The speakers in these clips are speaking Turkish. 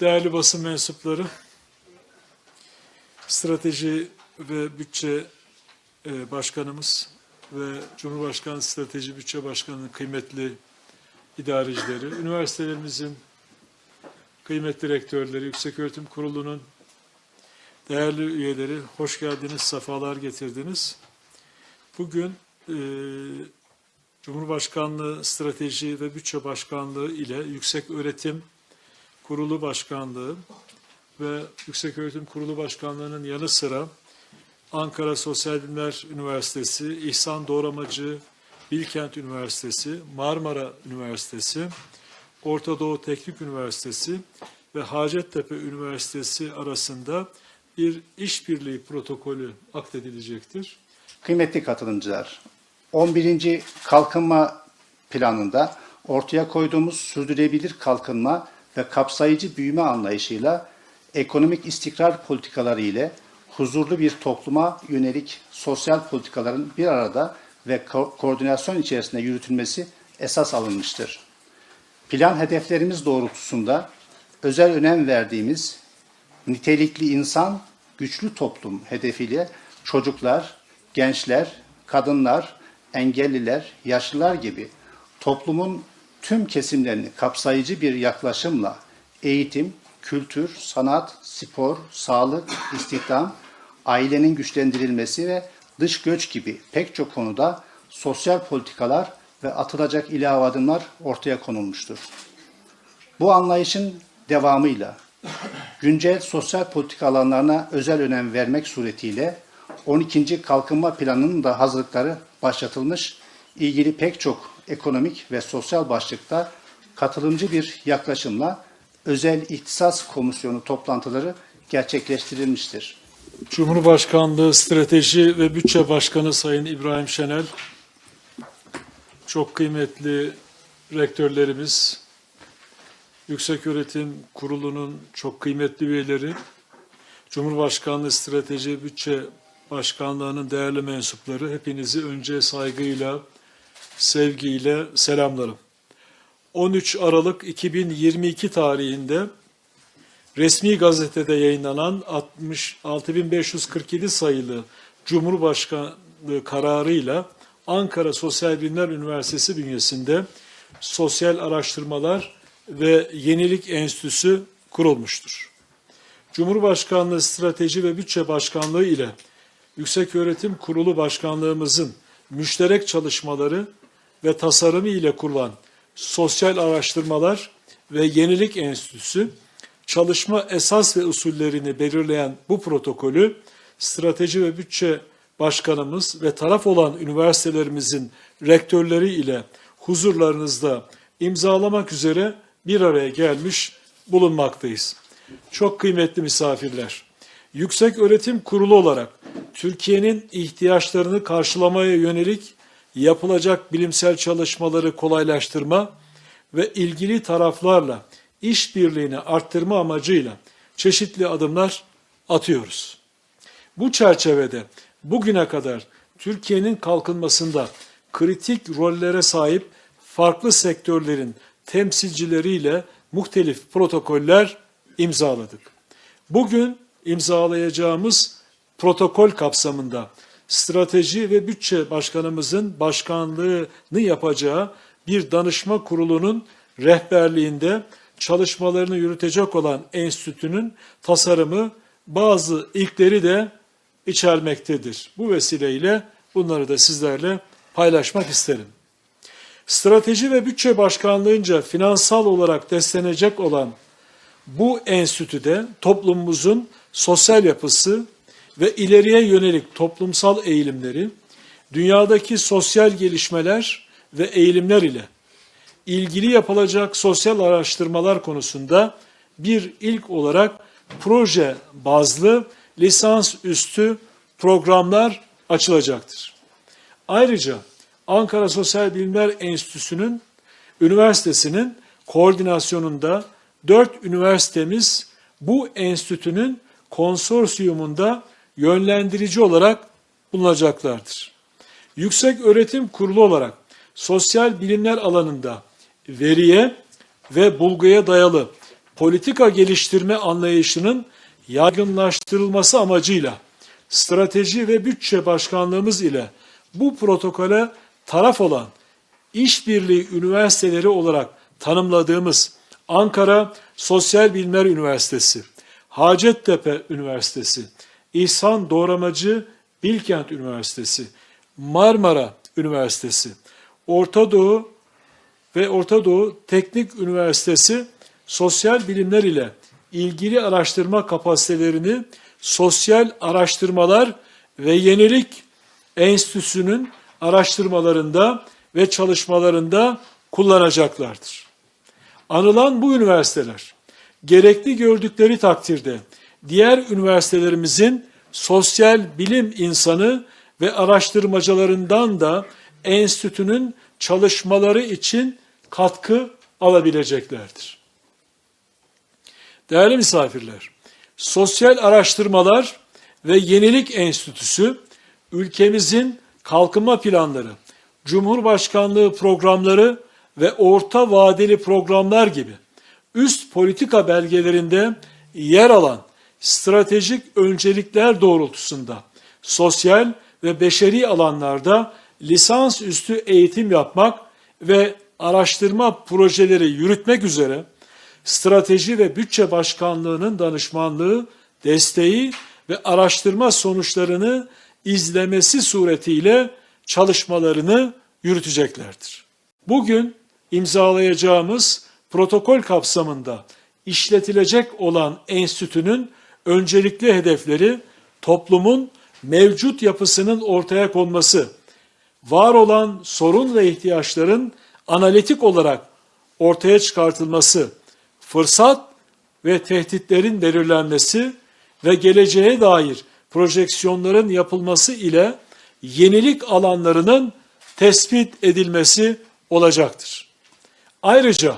Değerli basın mensupları, strateji ve bütçe e, başkanımız ve Cumhurbaşkanı Strateji Bütçe Başkanı'nın kıymetli idarecileri, üniversitelerimizin kıymetli rektörleri, Yükseköğretim Kurulu'nun değerli üyeleri, hoş geldiniz, sefalar getirdiniz. Bugün e, Cumhurbaşkanlığı Strateji ve Bütçe Başkanlığı ile Yüksek Öğretim Kurulu Başkanlığı ve Yükseköğretim Kurulu Başkanlığı'nın yanı sıra Ankara Sosyal Bilimler Üniversitesi, İhsan Doğramacı Bilkent Üniversitesi, Marmara Üniversitesi, Orta Doğu Teknik Üniversitesi ve Hacettepe Üniversitesi arasında bir işbirliği protokolü akdedilecektir. Kıymetli katılımcılar, 11. kalkınma planında ortaya koyduğumuz sürdürülebilir kalkınma ve kapsayıcı büyüme anlayışıyla ekonomik istikrar politikaları ile huzurlu bir topluma yönelik sosyal politikaların bir arada ve ko- koordinasyon içerisinde yürütülmesi esas alınmıştır. Plan hedeflerimiz doğrultusunda özel önem verdiğimiz nitelikli insan, güçlü toplum hedefiyle çocuklar, gençler, kadınlar, engelliler, yaşlılar gibi toplumun tüm kesimlerini kapsayıcı bir yaklaşımla eğitim, kültür, sanat, spor, sağlık, istihdam, ailenin güçlendirilmesi ve dış göç gibi pek çok konuda sosyal politikalar ve atılacak ilave adımlar ortaya konulmuştur. Bu anlayışın devamıyla güncel sosyal politika alanlarına özel önem vermek suretiyle 12. Kalkınma Planı'nın da hazırlıkları başlatılmış, ilgili pek çok ekonomik ve sosyal başlıkta katılımcı bir yaklaşımla özel ihtisas komisyonu toplantıları gerçekleştirilmiştir. Cumhurbaşkanlığı Strateji ve Bütçe Başkanı Sayın İbrahim Şenel, çok kıymetli rektörlerimiz, Yükseköğretim Kurulu'nun çok kıymetli üyeleri, Cumhurbaşkanlığı Strateji Bütçe Başkanlığı'nın değerli mensupları, hepinizi önce saygıyla, sevgiyle selamlarım. 13 Aralık 2022 tarihinde resmi gazetede yayınlanan 66.547 sayılı Cumhurbaşkanlığı kararıyla Ankara Sosyal Bilimler Üniversitesi bünyesinde Sosyal Araştırmalar ve Yenilik Enstitüsü kurulmuştur. Cumhurbaşkanlığı Strateji ve Bütçe Başkanlığı ile Yükseköğretim Kurulu Başkanlığımızın müşterek çalışmaları ve tasarımı ile kurulan Sosyal Araştırmalar ve Yenilik Enstitüsü çalışma esas ve usullerini belirleyen bu protokolü Strateji ve Bütçe Başkanımız ve taraf olan üniversitelerimizin rektörleri ile huzurlarınızda imzalamak üzere bir araya gelmiş bulunmaktayız. Çok kıymetli misafirler, Yüksek Öğretim Kurulu olarak Türkiye'nin ihtiyaçlarını karşılamaya yönelik yapılacak bilimsel çalışmaları kolaylaştırma ve ilgili taraflarla işbirliğini arttırma amacıyla çeşitli adımlar atıyoruz. Bu çerçevede bugüne kadar Türkiye'nin kalkınmasında kritik rollere sahip farklı sektörlerin temsilcileriyle muhtelif protokoller imzaladık. Bugün imzalayacağımız protokol kapsamında strateji ve bütçe başkanımızın başkanlığını yapacağı bir danışma kurulunun rehberliğinde çalışmalarını yürütecek olan enstitünün tasarımı bazı ilkleri de içermektedir. Bu vesileyle bunları da sizlerle paylaşmak isterim. Strateji ve Bütçe Başkanlığı'nca finansal olarak desteklenecek olan bu enstitüde toplumumuzun sosyal yapısı ve ileriye yönelik toplumsal eğilimleri, dünyadaki sosyal gelişmeler ve eğilimler ile ilgili yapılacak sosyal araştırmalar konusunda bir ilk olarak proje bazlı lisans üstü programlar açılacaktır. Ayrıca Ankara Sosyal Bilimler Enstitüsü'nün üniversitesinin koordinasyonunda dört üniversitemiz bu enstitünün konsorsiyumunda yönlendirici olarak bulunacaklardır. Yüksek Öğretim Kurulu olarak sosyal bilimler alanında veriye ve bulguya dayalı politika geliştirme anlayışının yaygınlaştırılması amacıyla strateji ve bütçe başkanlığımız ile bu protokole taraf olan işbirliği üniversiteleri olarak tanımladığımız Ankara Sosyal Bilimler Üniversitesi, Hacettepe Üniversitesi, İhsan Doğramacı Bilkent Üniversitesi, Marmara Üniversitesi, Orta Doğu ve Orta Doğu Teknik Üniversitesi sosyal bilimler ile ilgili araştırma kapasitelerini Sosyal Araştırmalar ve Yenilik Enstitüsü'nün araştırmalarında ve çalışmalarında kullanacaklardır. Anılan bu üniversiteler gerekli gördükleri takdirde diğer üniversitelerimizin sosyal bilim insanı ve araştırmacılarından da enstitünün çalışmaları için katkı alabileceklerdir. Değerli misafirler, Sosyal Araştırmalar ve Yenilik Enstitüsü ülkemizin kalkınma planları, Cumhurbaşkanlığı programları ve orta vadeli programlar gibi üst politika belgelerinde yer alan stratejik öncelikler doğrultusunda sosyal ve beşeri alanlarda lisans üstü eğitim yapmak ve araştırma projeleri yürütmek üzere Strateji ve Bütçe Başkanlığı'nın danışmanlığı, desteği ve araştırma sonuçlarını izlemesi suretiyle çalışmalarını yürüteceklerdir. Bugün imzalayacağımız protokol kapsamında işletilecek olan enstitünün öncelikli hedefleri toplumun mevcut yapısının ortaya konması, var olan sorun ve ihtiyaçların analitik olarak ortaya çıkartılması, fırsat ve tehditlerin belirlenmesi ve geleceğe dair projeksiyonların yapılması ile yenilik alanlarının tespit edilmesi olacaktır. Ayrıca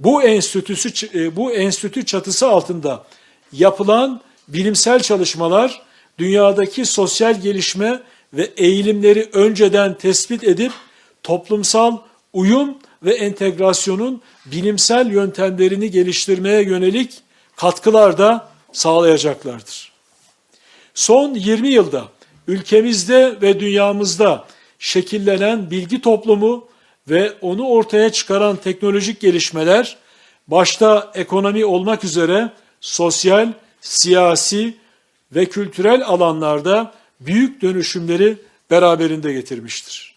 bu enstitüsü bu enstitü çatısı altında yapılan bilimsel çalışmalar dünyadaki sosyal gelişme ve eğilimleri önceden tespit edip toplumsal uyum ve entegrasyonun bilimsel yöntemlerini geliştirmeye yönelik katkılar da sağlayacaklardır. Son 20 yılda ülkemizde ve dünyamızda şekillenen bilgi toplumu ve onu ortaya çıkaran teknolojik gelişmeler başta ekonomi olmak üzere sosyal, siyasi ve kültürel alanlarda büyük dönüşümleri beraberinde getirmiştir.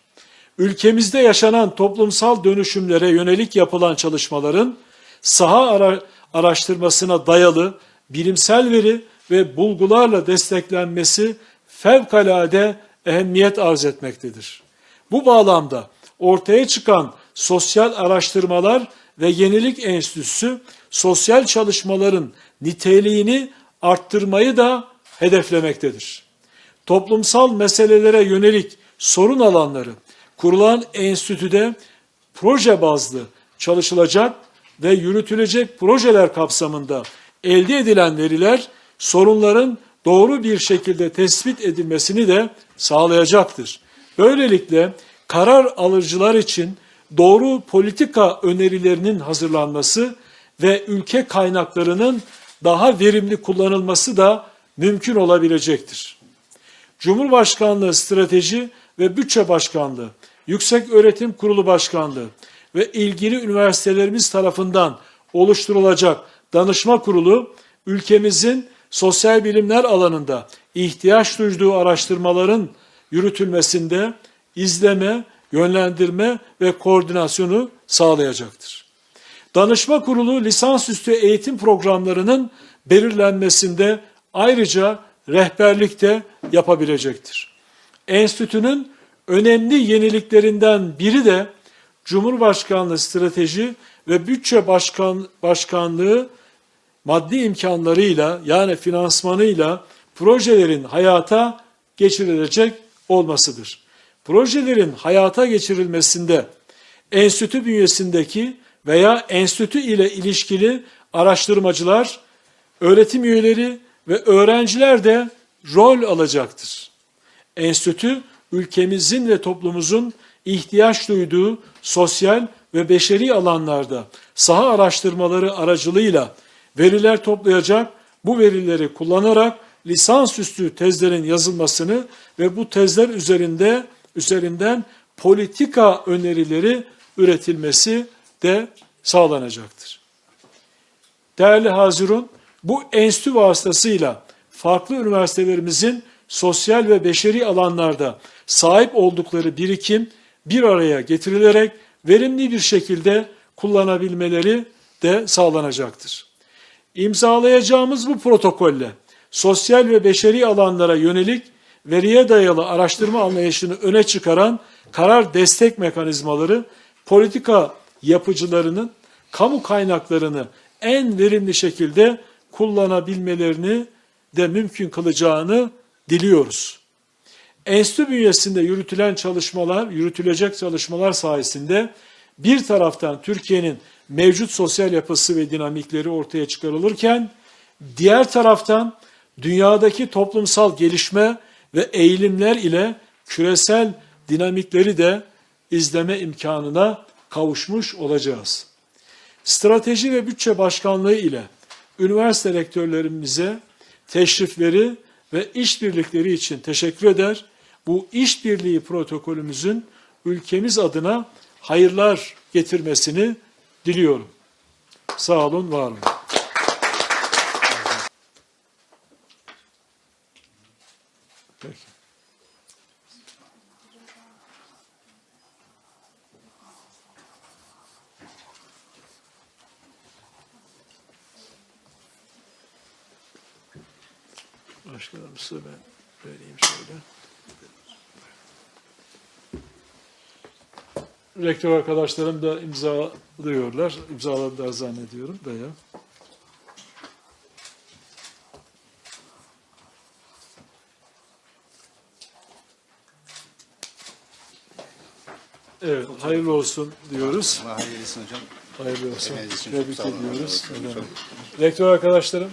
Ülkemizde yaşanan toplumsal dönüşümlere yönelik yapılan çalışmaların saha ara araştırmasına dayalı bilimsel veri ve bulgularla desteklenmesi fevkalade ehemmiyet arz etmektedir. Bu bağlamda ortaya çıkan Sosyal Araştırmalar ve Yenilik Enstitüsü sosyal çalışmaların niteliğini arttırmayı da hedeflemektedir. Toplumsal meselelere yönelik sorun alanları kurulan enstitüde proje bazlı çalışılacak ve yürütülecek projeler kapsamında elde edilen veriler sorunların doğru bir şekilde tespit edilmesini de sağlayacaktır. Böylelikle karar alıcılar için doğru politika önerilerinin hazırlanması ve ülke kaynaklarının daha verimli kullanılması da mümkün olabilecektir. Cumhurbaşkanlığı Strateji ve Bütçe Başkanlığı, Yüksek Öğretim Kurulu Başkanlığı ve ilgili üniversitelerimiz tarafından oluşturulacak danışma kurulu ülkemizin sosyal bilimler alanında ihtiyaç duyduğu araştırmaların yürütülmesinde izleme, yönlendirme ve koordinasyonu sağlayacaktır. Danışma kurulu lisansüstü eğitim programlarının belirlenmesinde ayrıca rehberlikte yapabilecektir. Enstitünün önemli yeniliklerinden biri de Cumhurbaşkanlığı Strateji ve Bütçe Başkan, Başkanlığı maddi imkanlarıyla yani finansmanıyla projelerin hayata geçirilecek olmasıdır. Projelerin hayata geçirilmesinde enstitü bünyesindeki veya enstitü ile ilişkili araştırmacılar, öğretim üyeleri ve öğrenciler de rol alacaktır. Enstitü ülkemizin ve toplumumuzun ihtiyaç duyduğu sosyal ve beşeri alanlarda saha araştırmaları aracılığıyla veriler toplayacak, bu verileri kullanarak lisansüstü tezlerin yazılmasını ve bu tezler üzerinde üzerinden politika önerileri üretilmesi de sağlanacaktır. Değerli Hazirun, bu enstitü vasıtasıyla farklı üniversitelerimizin sosyal ve beşeri alanlarda sahip oldukları birikim bir araya getirilerek verimli bir şekilde kullanabilmeleri de sağlanacaktır. İmzalayacağımız bu protokolle sosyal ve beşeri alanlara yönelik veriye dayalı araştırma anlayışını öne çıkaran karar destek mekanizmaları politika yapıcılarının kamu kaynaklarını en verimli şekilde kullanabilmelerini de mümkün kılacağını diliyoruz. Enstitü bünyesinde yürütülen çalışmalar, yürütülecek çalışmalar sayesinde bir taraftan Türkiye'nin mevcut sosyal yapısı ve dinamikleri ortaya çıkarılırken, diğer taraftan dünyadaki toplumsal gelişme ve eğilimler ile küresel dinamikleri de izleme imkanına kavuşmuş olacağız. Strateji ve Bütçe Başkanlığı ile üniversite rektörlerimize teşrifleri ve işbirlikleri için teşekkür eder. Bu işbirliği protokolümüzün ülkemiz adına hayırlar getirmesini diliyorum. Sağ olun, var olun. Başkanım size ben vereyim şöyle. Rektör arkadaşlarım da imzalıyorlar. İmzaladılar zannediyorum da ya. Evet, hayırlı olsun diyoruz. Hayırlı olsun hocam. Hayırlı olsun. Tebrik ediyoruz. Rektör arkadaşlarım,